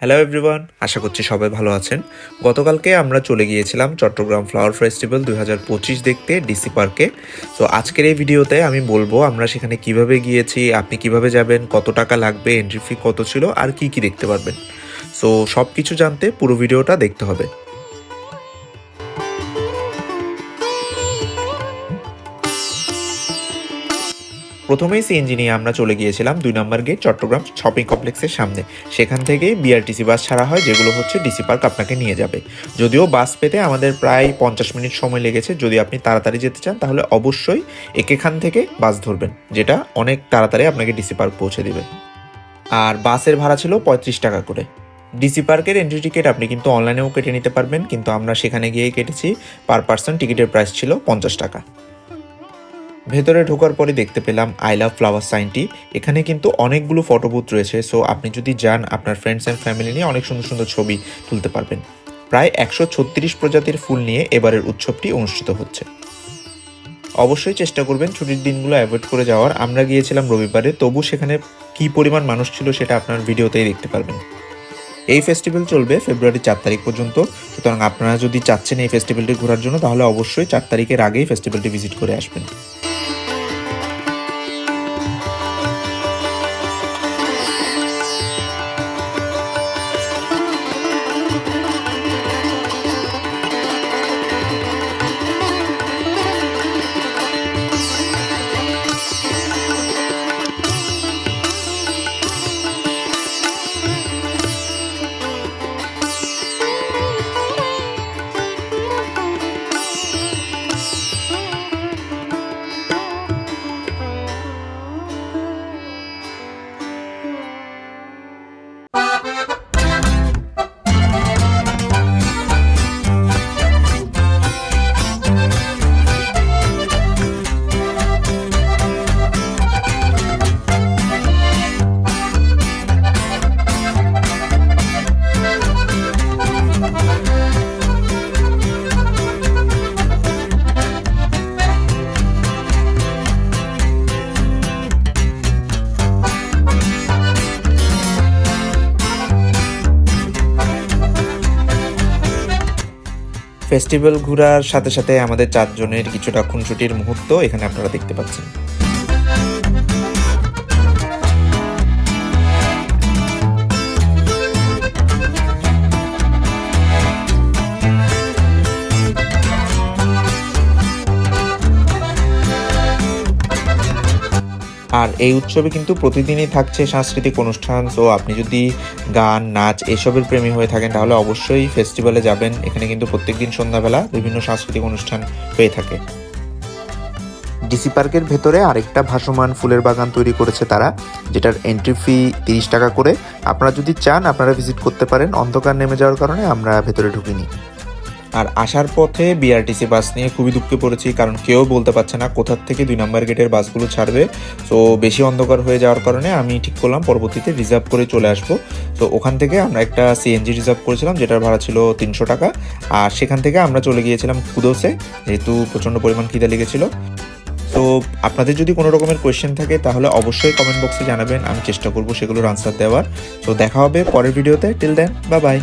Hello everyone আশা করছি সবাই ভালো আছেন। গতকালকে আমরা চলে গিয়েছিলাম চট্টগ্রাম ফ্লাওয়ার ফেস্টিভ্যাল দুই হাজার পঁচিশ দেখতে ডিসি পার্কে তো আজকের এই ভিডিওতে আমি বলব, আমরা সেখানে কীভাবে গিয়েছি, আপনি কীভাবে যাবেন, কত টাকা লাগবে এন্ট্রি ফি কত ছিল, আর কি কি দেখতে পারবেন। সো সব কিছু জানতে পুরো ভিডিওটা দেখতে হবে। প্রথমেই সিএনজি নিয়ে আমরা চলে গিয়েছিলাম দুই নম্বর গেট, চট্টগ্রাম শপিং কমপ্লেক্সের সামনে। সেখান থেকেই বিআরটিসি বাস ছাড়া হয়, যেগুলো হচ্ছে ডিসি পার্ক আপনাকে নিয়ে যাবে। যদিও বাস পেতে আমাদের প্রায় পঞ্চাশ মিনিট সময় লেগেছে, যদি আপনি তাড়াতাড়ি যেতে চান, তাহলে অবশ্যই একেখান থেকে বাস ধরবেন, যেটা অনেক তাড়াতাড়ি আপনাকে ডিসি পার্ক পৌঁছে দেবে। আর বাসের ভাড়া ছিল পঁয়ত্রিশ টাকা করে। ডিসি পার্কের এন্ট্রি টিকিট আপনি কিন্তু অনলাইনেও কেটে নিতে পারবেন, কিন্তু আমরা সেখানে গিয়ে কেটেছি পার পার্সন টিকিটের প্রাইস ছিল পঞ্চাশ টাকা। ভেতরে ঢোকার পরে দেখতে পেলাম আই লাভ ফ্লাওয়ার সাইনটি এখানে কিন্তু অনেকগুলো ফটো বুথ রয়েছে সো আপনি যদি যান, আপনার ফ্রেন্ডস অ্যান্ড ফ্যামিলি নিয়ে অনেক সুন্দর সুন্দর ছবি তুলতে পারবেন। প্রায় একশো ছত্রিশ প্রজাতির ফুল নিয়ে এবারের উৎসবটি অনুষ্ঠিত হচ্ছে। অবশ্যই চেষ্টা করবেন ছুটির দিনগুলো অ্যাভয়েড করে যাওয়ার। আমরা গিয়েছিলাম রবিবারে, তবু সেখানে কী পরিমাণ মানুষ ছিল সেটা আপনার ভিডিওতেই দেখতে পারবেন। এই ফেস্টিভ্যাল চলবে ফেব্রুয়ারি চার তারিখ পর্যন্ত। সুতরাং আপনারা যদি চাচ্ছেন এই ফেস্টিভ্যালটি ঘোরার জন্য, তাহলে অবশ্যই চার তারিখের আগেই ফেস্টিভ্যালটি ভিজিট করে আসবেন। ফেস্টিভ্যাল ঘোরার সাথে সাথে আমাদের চারজনের কিছুটা খুনসুটির মুহূর্ত এখানে আপনারা দেখতে পাচ্ছেন। আর এই উৎসবে কিন্তু প্রতিদিনই থাকছে সাংস্কৃতিক অনুষ্ঠান। সো আপনি যদি গান, নাচ এসবের প্রেমী হয়ে থাকেন, তাহলে অবশ্যই ফেস্টিভ্যালে যাবেন। এখানে কিন্তু প্রত্যেকদিন সন্ধ্যাবেলা বিভিন্ন সাংস্কৃতিক অনুষ্ঠান হয়ে থাকে। ডিসি পার্কের ভেতরে আরেকটা ভাসমান ফুলের বাগান তৈরি করেছে তারা, যেটার এন্ট্রি ফি তিরিশ টাকা করে। আপনারা যদি চান, আপনারা ভিজিট করতে পারেন। অন্ধকার নেমে যাওয়ার কারণে আমরা ভেতরে ঢুকিনি। আর আসার পথে বিআরটিসি বাস নিয়ে খুবই দুঃখে পড়েছি, কারণ কেউ বলতে পারছে না কোথার থেকে দুই নম্বর গেটের বাসগুলো ছাড়বে। তো বেশি অন্ধকার হয়ে যাওয়ার কারণে আমি ঠিক করলাম, পরবর্তীতে রিজার্ভ করে চলে আসব। তো ওখান থেকে আমরা একটা সিএনজি রিজার্ভ করেছিলাম, যেটার ভাড়া ছিল তিনশো টাকা। আর সেখান থেকে আমরা চলে গিয়েছিলাম কুদোসে, যেহেতু প্রচণ্ড পরিমাণ খিদে লেগেছিল। তো আপনাদের যদি কোনো রকমের কোয়েশ্চেন থাকে, তাহলে অবশ্যই কমেন্ট বক্সে জানাবেন, আমি চেষ্টা করব সেগুলোর আনসার দেওয়ার। তো দেখা হবে পরের ভিডিওতে টিল দেন বা বাই